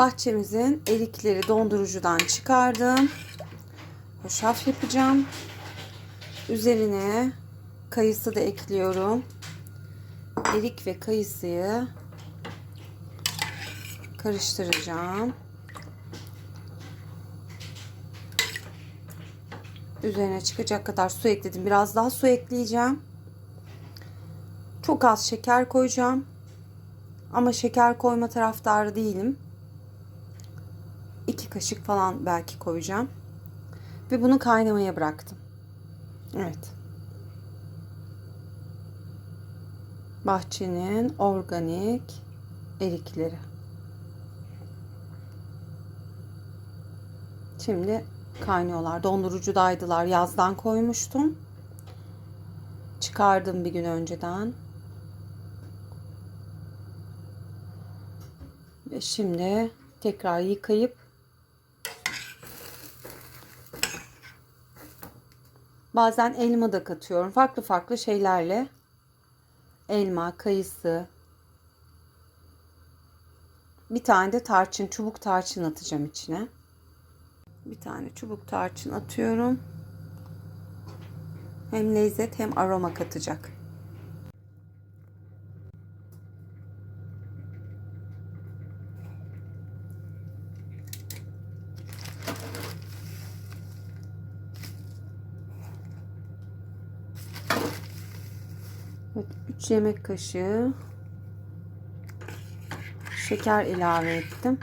Bahçemizin erikleri dondurucudan çıkardım. Hoşaf yapacağım. Üzerine kayısı da ekliyorum. Erik ve kayısıyı karıştıracağım. Üzerine çıkacak kadar su ekledim. Biraz daha su ekleyeceğim. Çok az şeker koyacağım. Ama şeker koyma taraftarı değilim. 2 kaşık falan belki koyacağım. Ve bunu kaynamaya bıraktım. Evet. Bahçenin organik erikleri. Şimdi kaynıyorlar. Dondurucudaydılar. Yazdan koymuştum. Çıkardım bir gün önceden. Ve şimdi tekrar yıkayıp bazen elma da katıyorum. Farklı farklı şeylerle elma, kayısı. Bir tane de tarçın, çubuk tarçın atacağım içine. Bir tane çubuk tarçın atıyorum. Hem lezzet hem aroma katacak. Evet, 3 yemek kaşığı şeker ilave ettim.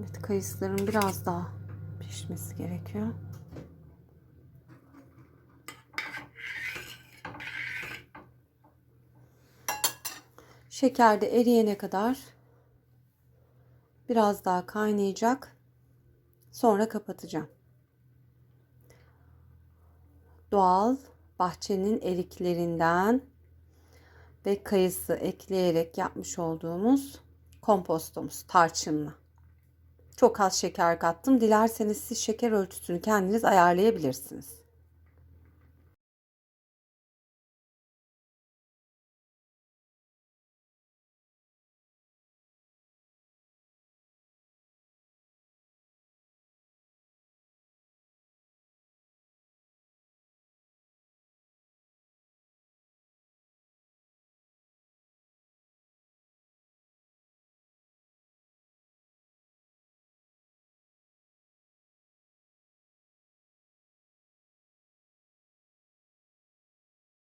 Evet, kayısıların biraz daha pişmesi gerekiyor. Şeker de eriyene kadar biraz daha kaynayacak. Sonra kapatacağım. Doğal bahçenin eriklerinden ve kayısı ekleyerek yapmış olduğumuz kompostomuz tarçınlı. Çok az şeker kattım. Dilerseniz siz şeker ölçüsünü kendiniz ayarlayabilirsiniz.